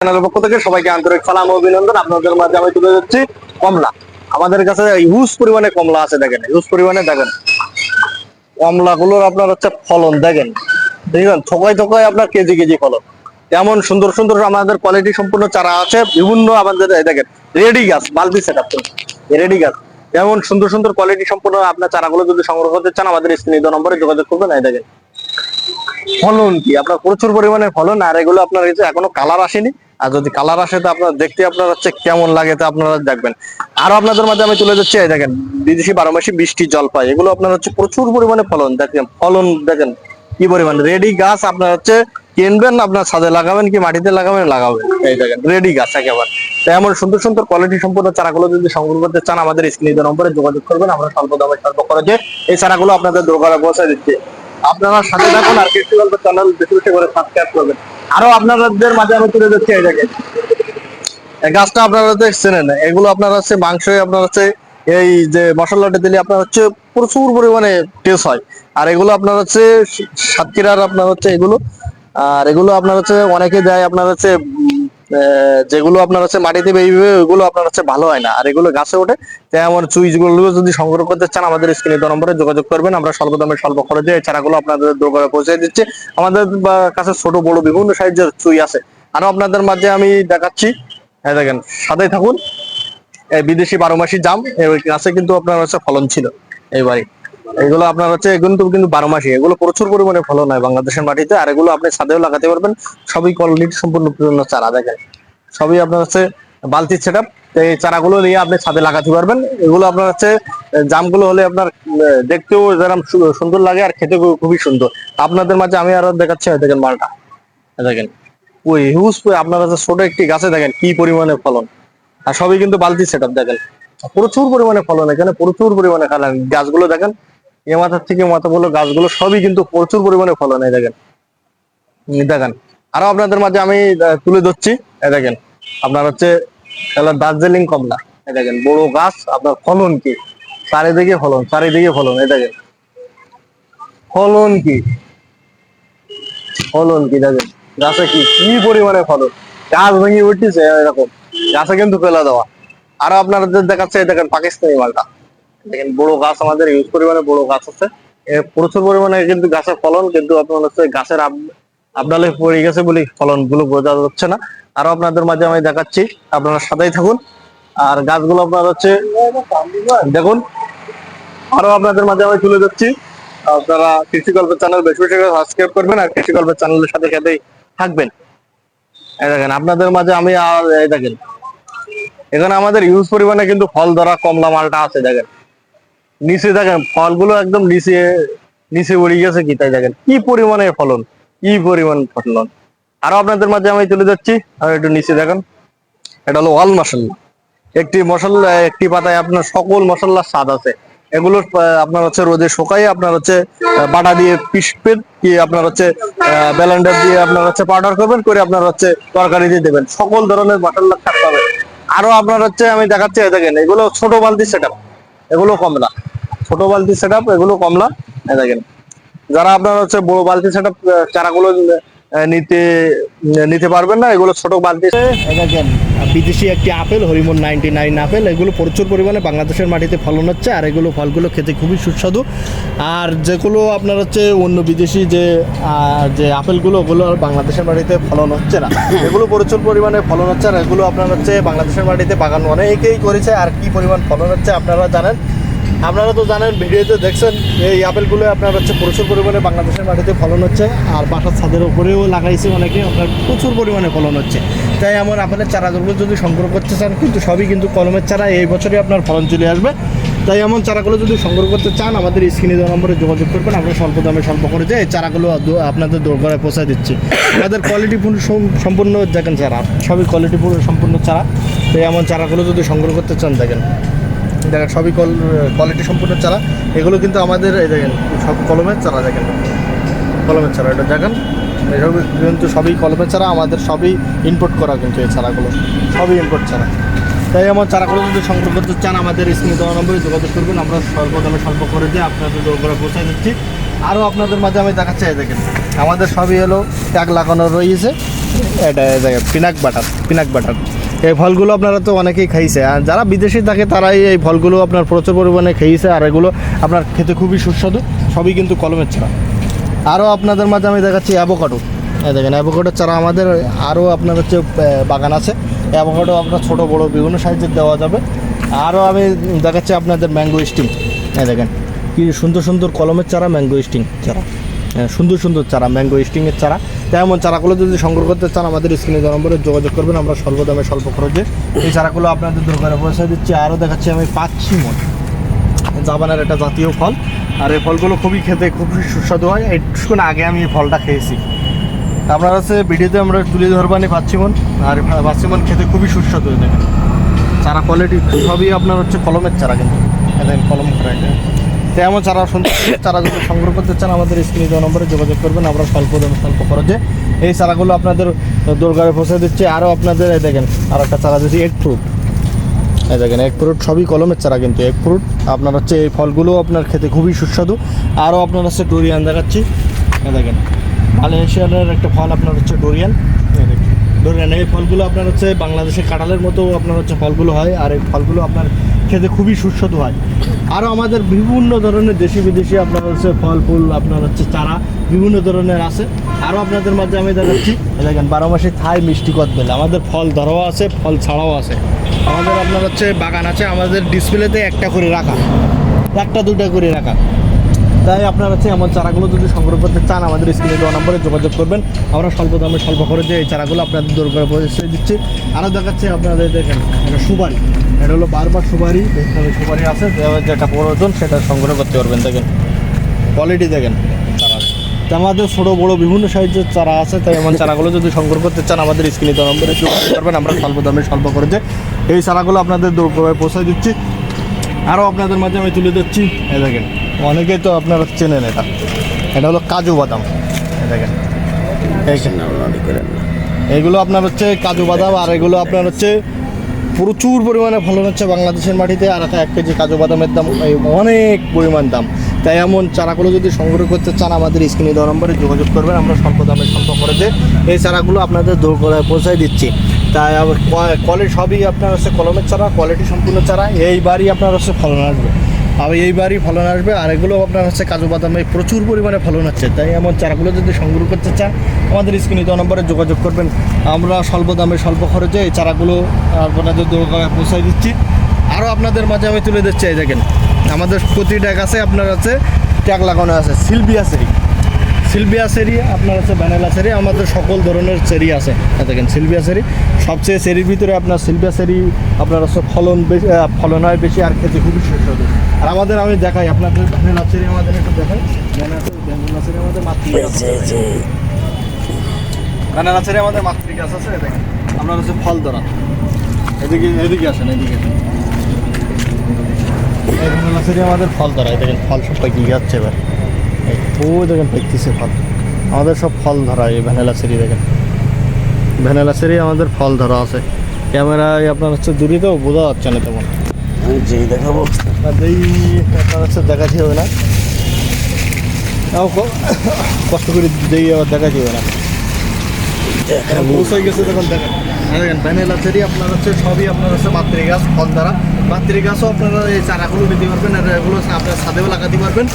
চ্যানেলের পক্ষ থেকে সবাইকে আন্তরিক সালাম অভিনন্দন। আপনাদের মাঝে আমি তুলে যাচ্ছি কমলা। আমাদের কাছে হিউজ পরিমাণে কমলা আছে, দেখেন হিউজ পরিমাণে, দেখেন। কমলা গুলোর আপনার হচ্ছে ফলন, দেখেন। দেখবেন থোকায় থোকায় আপনার কেজি কেজি ফলন। এমন সুন্দর সুন্দর আমাদের কোয়ালিটি সম্পূর্ণ চারা আছে, বিভিন্ন আমাদের দেখেন রেডি গাছ, বালতি সেট আপ রেডি গাছ। এমন সুন্দর সুন্দর কোয়ালিটি সম্পূর্ণ আপনার চারাগুলো যদি সংগ্রহ করতে চান, আমাদের স্ক্রিনে দেওয়া নম্বরে যোগাযোগ করবেন, এই দেখেন। ফলন কি? আপনার প্রচুর পরিমাণে ফলন, আর এগুলো আপনার যে এখনও কালার আসেনি। আর যদি কালার আসে, তো আপনার দেখতে আপনার হচ্ছে কেমন লাগে তো আপনারা দেখবেন। আরও আপনাদের মাঝে আমি তুলে যাচ্ছি দেখেন, বিদেশি বারো মাসি বৃষ্টি, জলপাই, এগুলো আপনার হচ্ছে প্রচুর পরিমাণে ফলন, দেখেন ফলন, দেখেন, কি পরিমাণ। রেডি গাছ আপনার হচ্ছে কিনবেন, আপনার ছাদে লাগাবেন কি মাটিতে লাগাবেন লাগাবেন। এই দেখেন, রেডি গাছ একেবারে। তো এমন সুন্দর সুন্দর কোয়ালিটি সম্পূর্ণ চারাগুলো যদি সংগ্রহ করতে চান, আমাদের স্ক্রিনে নম্বরে যোগাযোগ করবেন, আমরা স্বল্প দামে স্বল্প খরচে এই চারাগুলো আপনাদের দোকানে পৌঁছে দিচ্ছি। আপনারা সাথে থাকুন আর কৃষি গল্প চ্যানেল বেশি বেশি করে সাবস্ক্রাইব করবেন। আরও আপনাদের মাঝে আমি তুলে গাছটা আপনারা দেখছেন এগুলো আপনার হচ্ছে মাংস, আপনার হচ্ছে এই যে মশলাটা দিলে আপনার হচ্ছে প্রচুর পরিমাণে টেস্ট হয়। আর এগুলো আপনার হচ্ছে সাতক্ষীরার আপনার হচ্ছে এগুলো, আর এগুলো আপনার হচ্ছে অনেকে দেয় আপনার হচ্ছে যেগুলো আপনার হচ্ছে মাটিতে বেরিয়ে ওইগুলো আপনার হচ্ছে ভালো হয় না। আর এগুলো গাছে ওঠে তাই আমার চুইজগুলো যদি সংগ্রহ করতে চান, আমাদের স্ক্রিনে দেওয়া নম্বরে যোগাযোগ করবেন। আমরা স্বল্প দামে, স্বল্প খরচে এই চারাগুলো আপনাদের দোকানে পৌঁছে দিচ্ছে। আমাদের কাছে ছোট, বড় বিভিন্ন সাইজের চুই আছে। আরও আপনাদের মাঝে আমি দেখাচ্ছি। হ্যাঁ দেখেন সাথে থাকুন। বিদেশি বারো মাসি জাম গাছে কিন্তু আপনার হচ্ছে ফলন ছিল। এইবারই। এগুলো আপনার হচ্ছে এগুলো তো কিন্তু বারো মাসি। এগুলো প্রচুর পরিমাণে ফলন হয় বাংলাদেশের মাটিতে, আর এগুলো আপনি ছাদেও লাগাতে পারবেন। সবই কোয়ালিটি সম্পূর্ণ পূর্ণ চারা, দেখেন। সবই আপনার হচ্ছে বালতি সেট এই চারাগুলো নিয়ে আপনি ছাদে লাগাতে পারবেন। এগুলো আপনার হচ্ছে জামগুলো হলে আপনার দেখতেও যেরকম সুন্দর লাগে আর খেতে খুবই সুন্দর। আপনাদের মাঝে আমি আরও দেখাচ্ছি দেখেন মালটা। দেখেন। ওই হিউজ আপনার হচ্ছে ছোট একটি গাছে দেখেন কি পরিমাণে ফলন। আর সবই কিন্তু বালতি সেট দেখেন। প্রচুর পরিমাণে ফলন, এখানে প্রচুর পরিমাণে ফলন। গাছগুলো দেখেন এ মাথার থেকে মাথা বলো গাছগুলো সবই কিন্তু প্রচুর পরিমাণে ফলন, এই দেখেন। দেখেন। আরও আপনাদের মাঝে আমি তুলে ধরছি, এই দেখেন। আপনার হচ্ছে দার্জিলিং কমলা, এই দেখেন। বড় গাছ, আপনার ফলন কি? চারিদিকে ফলন চারিদিকে ফলন, এই দেখেন। ফলন কি? ফলন কি, দেখেন। গাছে কি কি পরিমাণে ফলন? গাছ ভেঙে উঠতেছে এরকম। গাছে কিন্তু ফেলা দেওয়া। আরও আপনাদের দেখাচ্ছে দেখেন, পাকিস্তানি মালটা। দেখেন, বড় গাছ আমাদের ইউজ পরিমাণে বড় গাছ আছে। প্রচুর পরিমাণে কিন্তু গাছের ফলন, কিন্তু আপনার হচ্ছে গাছের আবডালে পড়ে গেছে বলে ফলনগুলো বোঝা যাচ্ছে না। আরও আপনাদের মাঝে আমি দেখাচ্ছি, আপনারা সাথেই থাকুন। আর গাছগুলো আপনার হচ্ছে, দেখুন, আরও আপনাদের মাঝে আমি তুলে যাচ্ছি আপনারা কৃষি গল্পের চ্যানেল বেশি বেশি করে সাবস্ক্রাইব করবেন আর কৃষি গল্পের চ্যানেলের সাথে সাথেই থাকবেন। এই দেখেন, আপনাদের মাঝে আমি আর, এই দেখেন, এখানে আমাদের ইউজ পরিমাণে কিন্তু ফল ধরা কমলা মালটা আছে, দেখেন। নিচে দেখেন, ফলগুলো একদম নিচে নিচে উড়ে গেছে কি তাই দেখেন। কি পরিমাণে ফলন, কি পরিমাণ ফলন। আরও আপনাদের মাঝে আমি তুলে যাচ্ছি আর একটু নিচে দেখেন। এটা হলো ওয়াল মশলা। একটি মশলা, একটি পাতায় আপনার সকল মশলার স্বাদ আছে। এগুলো আপনার হচ্ছে রোদে শুকাই আপনার হচ্ছে বাটা দিয়ে পিসপেন কি আপনার হচ্ছে ব্যালেন্ডার দিয়ে আপনার হচ্ছে পাউডার করবেন, করে আপনার হচ্ছে তরকারি দিয়ে দেবেন। সকল ধরনের মশলা থাকতে হবে। আরও আপনার হচ্ছে আমি দেখাচ্ছি দেখেন, এগুলো ছোট বালতি সেটা এগুলো কমলা। ছোট বালতি সেট এগুলো কমলা যারা আপনার হচ্ছে বড় বালতি সেট চারাগুলো নিতে নিতে পারবেন না, এগুলো ছোট বালতি দেখেন, বিদেশি একটি apple Hariman ninety nine apple, এগুলো প্রচুর পরিমাণে বাংলাদেশের মাটিতে ফলন হচ্ছে, আর এগুলো ফলগুলো খেতে খুবই সুস্বাদু। আর যেগুলো আপনার হচ্ছে অন্য বিদেশি যে যে আপেলগুলো, ওগুলো আর বাংলাদেশের মাটিতে ফলন হচ্ছে না। এগুলো প্রচুর পরিমাণে ফলন হচ্ছে, আর এগুলো আপনার হচ্ছে বাংলাদেশের মাটিতে বাগান অনেকেই করেছে, আর কি পরিমাণ ফলন হচ্ছে আপনারা জানেন। আপনারা তো জানেন, ভিডিওতে দেখছেন, এই আপেলগুলো আপনার হচ্ছে প্রচুর পরিমাণে বাংলাদেশের মাটিতে ফলন হচ্ছে, আর বাসার ছাদের উপরেও লাগাইছে অনেকে, আপনার প্রচুর পরিমাণে ফলন হচ্ছে। তাই আমার আপেলের চারাগুলো যদি সংগ্রহ করতে চান, কিন্তু সবই কিন্তু কলমের চারা, এই বছরই আপনার ফলন চলে আসবে। তাই এমন চারাগুলো যদি সংগ্রহ করতে চান, আমাদের স্ক্রিনে দেওয়া নম্বরে যোগাযোগ করবেন, আমরা স্বল্প দামে স্বল্প করে যে এই চারাগুলো আপনাদের দোরগড়ায় পৌঁছায় দিচ্ছি। আমাদের কোয়ালিটি সম্পূর্ণ দেখেন চারা সবই কোয়ালিটি সম্পূর্ণ চারা। তাই এমন চারাগুলো যদি সংগ্রহ করতে চান, দেখেন। দেখেন সবই কল কোয়ালিটি সম্পূর্ণ চারা। এগুলো কিন্তু আমাদের, এই দেখেন, সব কলমের চারা দেখেন। কলমের চারা, এটা দেখেন। এসব কিন্তু সবই কলমের চারা, আমাদের সবই ইনপুট করা কিন্তু এই চারাগুলো। সবই ইনপুট চারা। তাই আমার চারাগুলো যদি সংগ্রহ করতে চান, আমাদের স্ক্রিনে দেওয়া নম্বরে যোগাযোগ করবেন। আমরা স্বল্প দামে স্বল্প করে দিয়ে আপনাদের দোরগোড়া পৌঁছে দিচ্ছি। আরও আপনাদের মাঝে আমি দেখাচ্ছি দেখেন। আমাদের সবই হলো ট্যাগ লাগানো রয়েছে। এটা দেখেন, পিনাক বাটার পিনাক বাটার। এই ফলগুলো আপনারা তো অনেকেই খাইছে। আর যারা বিদেশে থাকে তারাই এই ফলগুলো আপনার প্রচুর পরিমাণে খেয়েছে আর এগুলো আপনার খেতে খুবই সুস্বাদু সবই কিন্তু কলমের ছাড়া আরও আপনাদের মাঝে আমি দেখাচ্ছি অ্যাভোকাডো এই দেখেন অ্যাভোকাডোর চারা আমাদের আরও আপনার হচ্ছে বাগান আছে। অ্যাভোকাডো আপনার ছোটো বড়ো বিভিন্ন সাইজের দেওয়া যাবে। আরও আমি দেখাচ্ছি আপনাদের ম্যাঙ্গো স্টিং এই দেখেন কি সুন্দর সুন্দর কলমের চারা ম্যাঙ্গো স্টিং চারা। হ্যাঁ, সুন্দর সুন্দর চারা ম্যাঙ্গো স্টিংয়ের চারা। তেমন চারাগুলো যদি সংগ্রহ করতে চান, আমাদের স্ক্রিনে নম্বরে যোগাযোগ করবেন। আমরা দামে, স্বল্প খরচে এই চারাগুলো আপনাদের দোকানে পয়সা দিচ্ছি। আরও দেখাচ্ছি, আমি পাচ্ছি মন। জাবানের একটা জাতীয় ফল। আর এই ফলগুলো খুবই খেতে খুবই সুস্বাদু হয়। একটুক্ষণ আগে আমি এই ফলটা খেয়েছি। আপনার হচ্ছে ভিডিওতে আমরা তুলে ধরবানি পাচ্ছিমন আর পাচ্ছিমন খেতে খুবই সুস্বাদু হয়, দেখেন। চারা কোয়ালিটি সবই আপনার হচ্ছে কলমের চারা কিন্তু। কলম করা তেমন চারা চারা যদি সংগ্রহ করতে চান, আমাদের স্ক্রিনে দেওয়া নম্বরে যোগাযোগ করবেন। আমরা স্বল্প দামে স্বল্প খরচে এই চারাগুলো আপনাদের দোরগাড়ে পৌঁছে দিচ্ছি। আরও আপনাদের, এই দেখেন, আর একটা চারা দিচ্ছি এগ ফ্রুট এই দেখেন এক ফ্রুট সবই কলমের চারা কিন্তু এক ফ্রুট আপনার হচ্ছে এই ফলগুলো আপনার খেতে খুবই সুস্বাদু। আরও আপনার হচ্ছে ডোরিয়ান দেখাচ্ছি। এই দেখেন মালয়েশিয়ানের একটা ফল আপনার হচ্ছে ডোরিয়ান এই দেখেন ডোরিয়ান এই ফলগুলো আপনার হচ্ছে বাংলাদেশের কাঁঠালের মতো আপনার হচ্ছে ফলগুলো হয়, আর এই ফলগুলো আপনার খেতে খুবই সুস্বাদু হয়। আরও আমাদের বিভিন্ন ধরনের দেশি বিদেশি আপনার হচ্ছে ফল, ফুল, আপনার হচ্ছে চারা বিভিন্ন ধরনের আছে। আরও আপনাদের মাঝে আমি দেখাচ্ছি। দেখেন, বারো মাসে থাই মিষ্টি কদবেল। আমাদের ফল ধরাও আছে, ফল ছাড়াও আছে। আমাদের আপনার হচ্ছে বাগান আছে, আমাদের ডিসপ্লেতে একটা করে রাখা। একটা, দুটা করে রাখা। তাই আপনার হচ্ছে এমন চারাগুলো যদি সংগ্রহ করতে চান, আমাদের স্ক্রিনে দেওয়া নম্বরে যোগাযোগ করবেন। আমরা স্বল্প দামে স্বল্প খরচে এই চারাগুলো আপনাদের দূর করে পৌঁছে দিচ্ছি। আরও দেখাচ্ছে আপনাদের দেখেন এটা সুপারি। এটা হলো বারবার সুপারি, দেখতে সুপারি আছে যেটা প্রয়োজন সেটা সংগ্রহ করতে পারবেন, দেখেন। কোয়ালিটি দেখেন। আমাদের ছোটো, বড়ো বিভিন্ন সাইজের চারা আছে, তাই এমন চারাগুলো যদি সংগ্রহ করতে চান, আমাদের স্ক্রিনে দেওয়া নম্বরে যোগাযোগ করবেন। আমরা স্বল্প দামে স্বল্প খরচে এই চারাগুলো আপনাদের দূর করে পৌঁছে দিচ্ছি। আরও আপনাদের মাঝে আমি তুলে দিচ্ছি এই দেখেন। অনেকেই তো আপনারা চেনেন এটা। এটা হলো কাজু বাদাম। দেখেন। এগুলো আপনার হচ্ছে কাজু বাদাম, আর এগুলো আপনার হচ্ছে প্রচুর পরিমাণে ফলন হচ্ছে বাংলাদেশের মাটিতে, আর এক কেজি কাজু বাদামের দাম অনেক পরিমাণ দাম। তাই এমন চারাগুলো যদি সংগ্রহ করতে চান আমাদের স্ক্রিনে দেওয়া নম্বরে যোগাযোগ করবেন। আমরা স্বল্প দামে স্বল্প খরচে এই চারাগুলো আপনাদের দূর করে পৌঁছায় দিচ্ছি। তাই কোয়ালিটি সবই আপনার হচ্ছে কলমের চারা কোয়ালিটি সম্পূর্ণ চারা, এইবারই আপনার হচ্ছে ফলন আসবে। আর এইবারই ফলন আসবে, আর এগুলো আপনার হচ্ছে কাজু বাদামে প্রচুর পরিমাণে ফলন হচ্ছে। তাই এমন চারাগুলো যদি সংগ্রহ করতে চান, আমাদের স্ক্রিনে দেওয়া নম্বরে যোগাযোগ করবেন। আমরা স্বল্প দামে, স্বল্প খরচে এই চারাগুলো আপনাদের দোকানে পৌঁছায় দিচ্ছি। আরও আপনাদের মাঝে আমি তুলে দিচ্ছি এই দেখেন। আমাদের প্রতিটা গাছে আপনার আছে, ট্যাগ লাগানো আছে শিল্পী সেরি সিলভিয়া চেরি আপনার হচ্ছে ভ্যানেলা সেরি আমাদের সকল ধরনের চেরি আছে। দেখেন সিলভিয়া চেরি। সবচেয়ে চেরির ভিতরে আপনার সিলভিয়া চেরি আপনার হচ্ছে ফলন বেশি ফলন হয় বেশি আর খেতে খুবই সুস্বাদু। আর আমাদের আমি দেখাই আপনাদের ভ্যানেলা সেরি আমাদের একটু দেখাই। ভ্যানেলা সেরি আমাদের মাতৃ গাছ আছে। ভ্যানেলা সেরি আমাদের মাতৃ গাছ আছে দেখেন। আপনার হচ্ছে ফল ধরা। এদিকে এদিকে আসেন এদিকে। ভ্যানেলা আমাদের ফল ধরা দেখেন ফল সব পেকে যাচ্ছে এবার। ওই দেখেন পেকতেছে ফল। আমাদের সব ফল ধরা এই ভ্যানেলা সেরি দেখেন। ভ্যানেলা সেরি আমাদের ফল ধরা আছে। ক্যামেরায় আপনার হচ্ছে দূরে তো বোঝা যাচ্ছে না তেমন। যেই দেখাবো। এই আপনার হচ্ছে দেখা যাবে না। কষ্ট করে দেই আবার দেখা যাবে না। পৌঁছে গেছে তখন দেখেন দেখেন ভ্যানিলা চেরি আপনার হচ্ছে সবই আপনার হচ্ছে মাতৃ গাছ ফল দ্বারা মাতৃ গাছও আপনারা এই চারাগুলো দিতে পারবেন আর এগুলো আপনার ছাদেও লাগাতে পারবেন।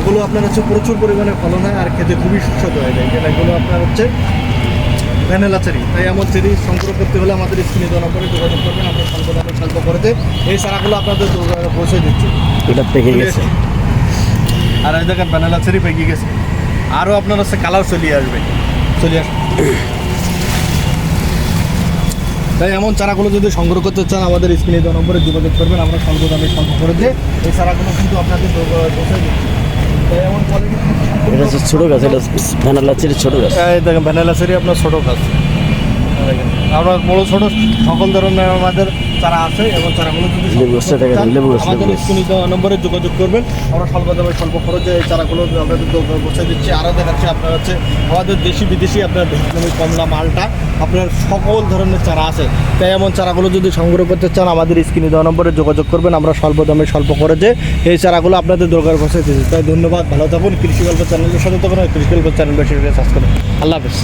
এগুলো আপনার হচ্ছে প্রচুর পরিমাণে ফলন হয় আর খেতে খুবই সুস্বাদু হয়। দেখেন এগুলো আপনার হচ্ছে ভ্যানিলা চেরি। তাই এমন চেরি সংগ্রহ করতে হলে আমাদের স্ক্রিনে দেওয়া নম্বরে যোগাযোগ করবেন আমরা স্বল্প দামে স্বল্প করেতে এই চারাগুলো আপনাদের পৌঁছে দিচ্ছি। এটা পেকে গেছে। আর এই দেখেন ভ্যানিলা চেরি পেকে গেছে। আরও আপনার হচ্ছে কালার চলিয়ে আসবে। চলে আসবে। তাই এমন চারাগুলো যদি সংগ্রহ করতে চান আমাদের স্ক্রিনে দেওয়া নম্বরে যোগাযোগ করবেন আমরা স্বল্প দামে সংগ্রহ করে দিয়ে এই চারাগুলো কিন্তু আপনাদের তাই এমন কোয়ালিটি ছোট গাছ এটা ভ্যানালা চেরি ছোট গাছ। এই দেখেন ভ্যানিলা আপনার ছোটো গাছ। আমরা বড় ছোট সকল ধরনের আমাদের চারা আছে এবং চারাগুলো যদি আমাদের স্ক্রিনে নম্বরে যোগাযোগ করবেন। আমরা স্বল্প দামে স্বল্প খরচে এই চারাগুলো আপনাদের দোকানে বসে দিচ্ছি আরও দেখাচ্ছি আপনার হচ্ছে আমাদের দেশি বিদেশি আপনার ভিয়েতনামি কমলা মালটা আপনার সকল ধরনের চারা আছে। তাই এমন চারাগুলো যদি সংগ্রহ করতে চান আমাদের স্ক্রিনে দেওয়া নম্বরে যোগাযোগ করবেন। আমরা স্বল্প দামে স্বল্প খরচে এই চারাগুলো আপনাদের দোকানে বসে দিচ্ছি তাই ধন্যবাদ ভালো থাকুন। কৃষি গল্প চ্যানেলের সাথে তখন কৃষি গল্প চ্যানেল বেশি সাবস্ক্রাইব আল্লাহ হাফিজ।